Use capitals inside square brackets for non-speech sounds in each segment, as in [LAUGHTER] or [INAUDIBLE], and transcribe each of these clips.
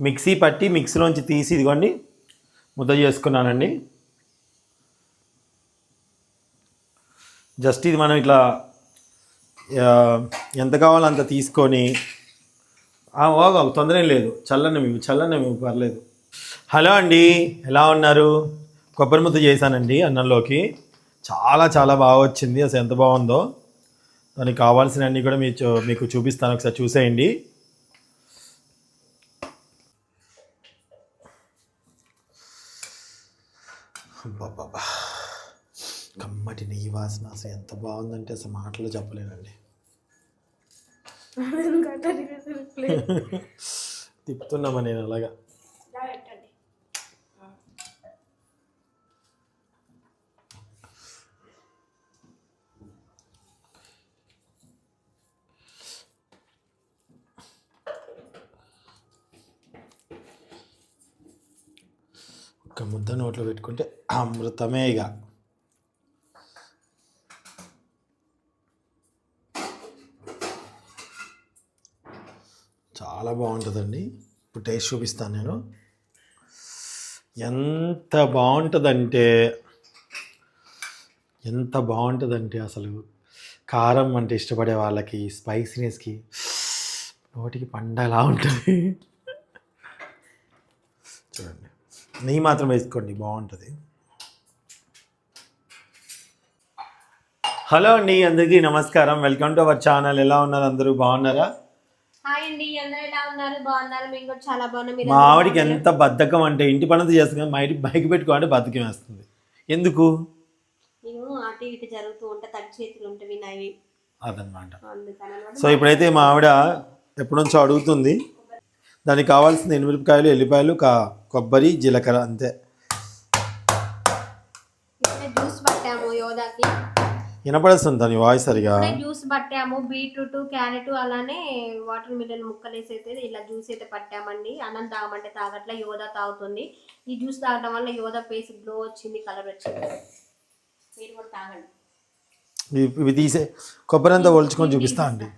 Mixie పట్టి మిక్సీలోంచి తీసి ఇదిగోండి ముద్ద చేసుకున్నానండి. జస్ట్ ఇది మనం ఇట్లా ఎంత కావాలో అంత తీసుకొని ఆ, ఓ తొందర ఏం లేదు చల్లనవి చల్లనవి పర్లేదు. హలో అండి ఎలా ఉన్నారు? కొబ్బరి ముద్ద చేశానండి అన్నంలోకి. చాలా చాలా బాగా వచ్చింది. అసలు ఎంత బాగుందో. దానికి కావాల్సినవన్నీ కూడా మీ చూ- మీకు చూపిస్తాను. ఒకసారి చూసేయండి. కమ్మటి నెయ్యి వాసన. అసలు ఎంత బాగుందంటే అసలు మాటలు చెప్పలేనండి. [LAUGHS] [LAUGHS] తిప్పుతున్నామా నేను అలాగా? ఒక ముద్ద నోట్లో పెట్టుకుంటే అమృతమే ఇక. చాలా బాగుంటుందండి. ఇప్పుడు టేస్ట్ చూపిస్తాను నేను. ఎంత బాగుంటుందంటే ఎంత బాగుంటుందంటే అసలు కారం అంటే ఇష్టపడే వాళ్ళకి స్పైసీనెస్కి నోటికి పండలా ఉంటుంది చూడండి నెయ్యి మాత్రం వేసుకోండి బాగుంటుంది. హలో అండి అందరికీ నమస్కారం. వెల్కమ్ టు అవర్ ఛానల్ ఎలా ఉన్నారు అందరూ? బాగున్నారా? మా ఆవిడకి? ఎంత బద్ధకం అంటే ఇంటి పనంతా చేస్తుంది బయట బైక్ పెట్టుకోవాలంటే బద్ధకం వేస్తుంది. ఎందుకు? అదనమాట. సో ఇప్పుడైతే మా ఆవిడ ఎప్పటి నుంచో అడుగుతుంది దానికి కావాల్సిన ఎనిమిరపకాయలు ఎల్లిపాయలు కా కొబ్బరి జీలకర్ర అంతే. జ్యూస్ పట్టాము యోధాకి. వినపడుతుంది దాని వాయిస్ సరిగా. జ్యూస్ పట్టాము బీట్రూట్ క్యారెట్ అలానే వాటర్ మిలన్ ముక్కలు వేసి అయితే ఇలా జ్యూస్ అయితే పట్టామండి. అన్నం తాగమంటే తాగట్లా యోధా తాగుతుంది. ఈ జ్యూస్ తాగడం వల్ల యోధా ఫేస్ గ్లో వచ్చింది కలర్ వచ్చింది. మీరు కూడా తాగండి. ఇవి తీసే కొబ్బరి అంతా ఒలుచుకొని చూపిస్తా అండి.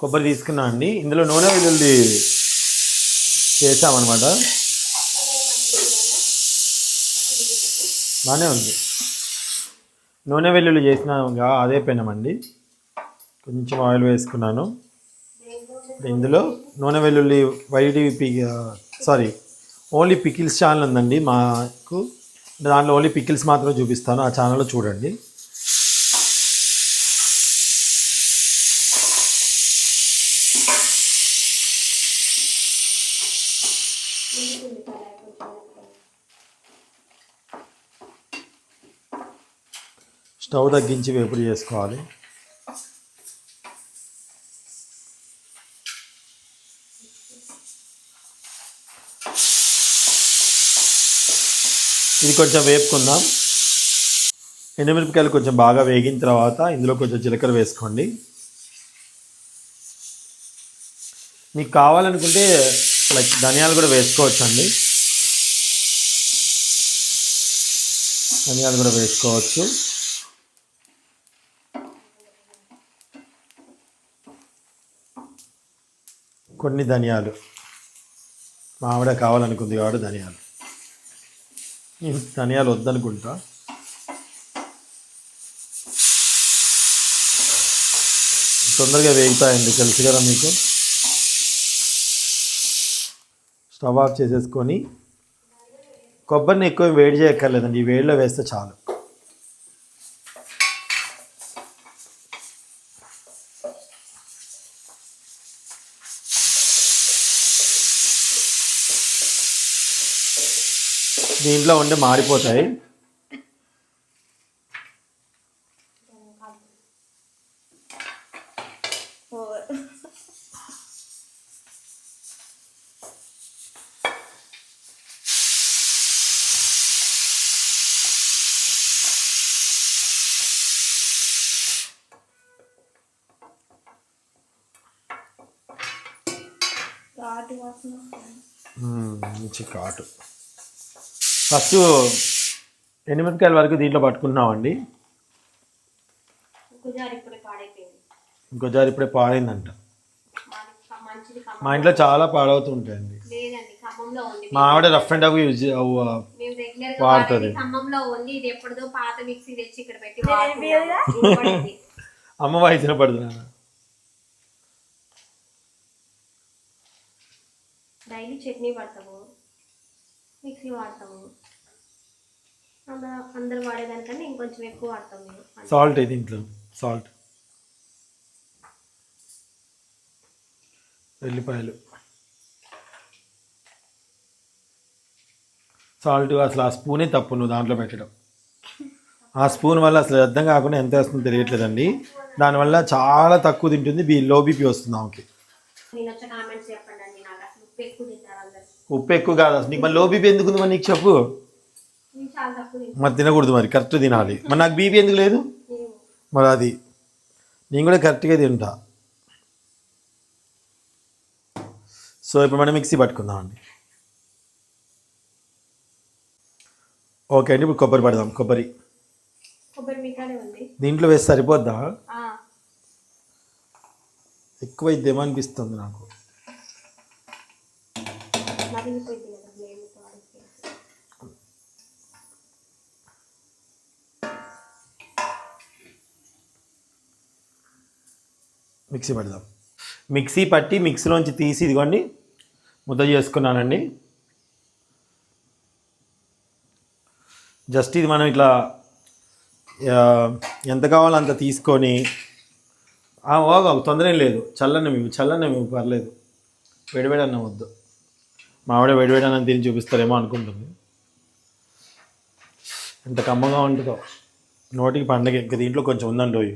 కొబ్బరి తీసుకున్నా అండి. ఇందులో నూనె వెల్లుల్లి చేసామన్నమాట బాగానే ఉంది. నూనె వెల్లుల్లి చేసినాగా అదే పెనమండి. కొంచెం ఆయిల్ వేసుకున్నాను. ఇందులో నూనె వెల్లుల్లి వైడి పి సారీ ఓన్లీ పికిల్స్ ఛానల్ ఉందండి మాకు. దాంట్లో ఓన్లీ పికిల్స్ మాత్రమే చూపిస్తాను. ఆ ఛానల్లో చూడండి. స్టవ్ తగ్గించి వేపుడు చేసుకోవాలి. ఇది కొంచెం వేపుకుందాం. ఎండుమిరపకాయలు కొంచెం బాగా వేగిన తర్వాత ఇందులో కొంచెం జీలకర్ర వేసుకోండి. మీకు కావాలనుకుంటే లైక్ ధనియాలు కూడా వేసుకోవచ్చు అండి ధనియాలు కూడా వేసుకోవచ్చు. కొన్ని ధనియాలు. మా ఆవిడ కావాలనుకుంది కాబట్టి ధనియాలు. ధనియాలు వద్దనుకుంటా. తొందరగా వేగుతాయండి తెలుసు కదా మీకు. స్టవ్ ఆఫ్ చేసేసుకొని కొబ్బరిని ఎక్కువ వేడి చేయక్కర్లేదండి ఈ వేడిలో వేస్తే చాలు. దీంట్లో ఉండి మాడిపోతాయి మ్మ్, మంచి కాటు ఫస్ట్ ఎనిమిదికాయల వరకు దీంట్లో పట్టుకున్నామండి గుజారి ఇప్పుడు పాడైపోయింది. ఇంకో జారి ఇప్పుడే పాడైందంట. మా ఇంట్లో చాలా పాడవుతూ ఉంటాయండి లేదండి ఖమ్మంలో ఉంది. మా ఆవిడ రఫ్ అండ్ టఫ్ యూజ్ మేము రెగ్యులర్గా వాడుతుంది. అమ్మ వాయిసిన పడుతున్నాను డైలీ చట్నీ పడతాము మిక్సీ వాడతాము. అందరూ అందరు వాడేదానికన్నా ఇంకొంచెం ఎక్కువ వాడతాం మేము. సాల్ట్ ఇది ఇంట్లో సాల్ట్. వెల్లిపాయలు సాల్ట్ అసలు ఆ స్పూనే తప్పు నువ్వు దాంట్లో పెట్టడం. ఆ స్పూన్ వల్ల అసలు అర్థం కాకుండా ఎంత వేస్తుందో తెలియట్లేదండి. దానివల్ల చాలా తక్కువ తింటుంది బీ లో బీపీ వస్తుంది ఆమెకి. ఉప్పు ఎక్కువ కాదు అసలు. నీకు మరి లో బీపీ ఎందుకు నీకు చెప్పు నేను చాలా తక్కువ తింటాను మరి తినకూడదు మరి కరెక్ట్ తినాలి. మరి నాకు బీపీ ఎందుకు లేదు? మరి అది. నేను కూడా కరెక్ట్గా తింటా. సో ఇప్పుడు మనం మిక్సీ పట్టుకుందాం అండి ఓకే అండి ఇప్పుడు కొబ్బరి పడదాం కొబ్బరి. దీంట్లో వేసి సరిపోద్దా? ఎక్కువ ఇద్దేమో అనిపిస్తుంది నాకు. మిక్సీ పడదాం. మిక్సీ పట్టి మిక్సీలోంచి తీసి ఇదిగోండి ముద్ద చేసుకున్నానండి. జస్ట్ ఇది మనం ఇట్లా ఎంత కావాలో అంత తీసుకొని ఆ, ఓగా తొందర ఏం లేదు. చల్లని మేము చల్లని మేము పర్లేదు. వేడివేడి అన్నం వద్దు. మావిడ వేడివేడి అన్నం తిని చూపిస్తారేమో అనుకుంటుంది. ఎంత కమ్మగా ఉంటుందో. నోటికి పండగ ఇంకా దీంట్లో కొంచెం ఉందండి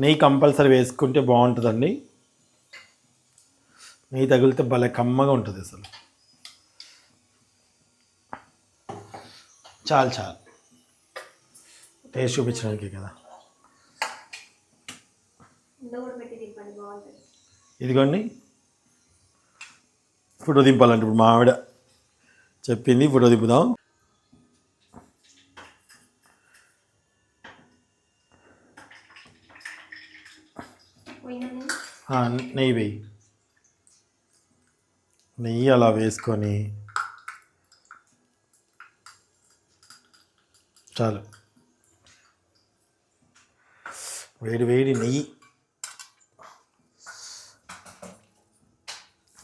నెయ్యి కంపల్సరీ వేసుకుంటే బాగుంటుందండి. నెయ్యి తగిలితే భలే కమ్మగా ఉంటుంది అసలు. చాలు చాలు. టేస్ట్ చూపించడానికి కదా. ఇదిగోండి. ఫోటో దింపాలంటే ఇప్పుడు మా ఆవిడ చెప్పింది ఫోటో దింపుదాం. నెయ్యి వేయి. నెయ్యి అలా వేసుకొని చాలు. వేడి వేడి నెయ్యి.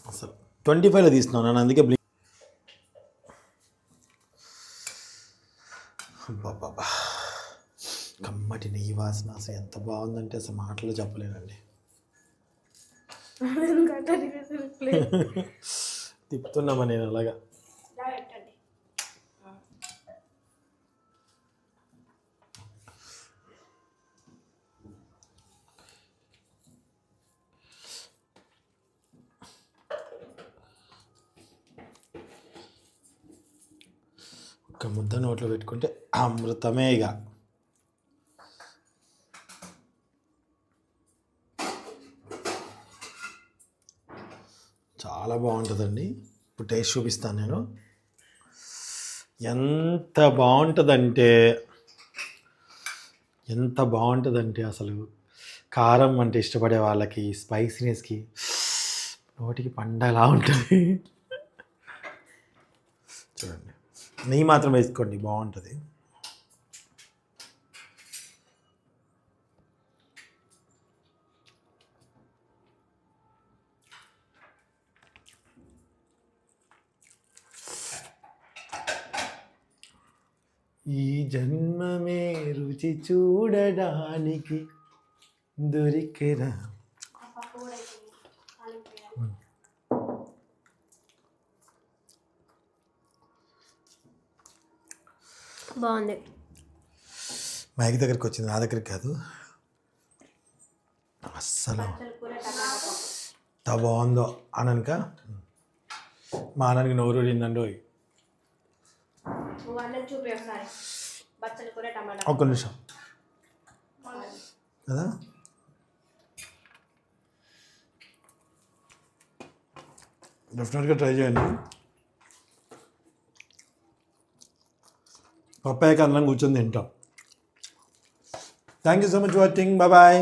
అసలు ట్వంటీ ఫైవ్లో తీస్తున్నాను నేను అందుకే బ్లి అబ్బబ్బబ్బా. కమ్మటి నెయ్యి వాసన అసలు ఎంత బాగుందంటే అసలు మాటలు చెప్పలేనండి. తిప్పుతున్నామా నేను అలాగా? ఒక ముద్ద నోట్లో పెట్టుకుంటే అమృతమే ఇక. చాలా బాగుంటుందండి. ఇప్పుడు టేస్ట్ చూపిస్తాను నేను. ఎంత బాగుంటుందంటే ఎంత బాగుంటుందంటే అసలు కారం అంటే ఇష్టపడే వాళ్ళకి స్పైసీనెస్కి నోటికి పండలా ఉంటుంది? చూడండి. నెయ్యి మాత్రం వేసుకోండి బాగుంటుంది. ఈ జన్మమే రుచి చూడడానికి దొరికెరా. బాగుంది మైక్ దగ్గరికి వచ్చింది నా దగ్గరికి కాదు అస్సలు ఎంత బాగుందో అనక మా అన్నకి నోరు ఊరిందండి ఓయ్. నువ్వు అన్నం చూపి ఒకసారి బచ్చల కూర టమాటా ఒక్క నిమిషం. కదా? డెఫినెట్గా ట్రై చేయండి. పప్పాయకి అన్నం కూర్చొని తింటాం. Thank you so much watching bye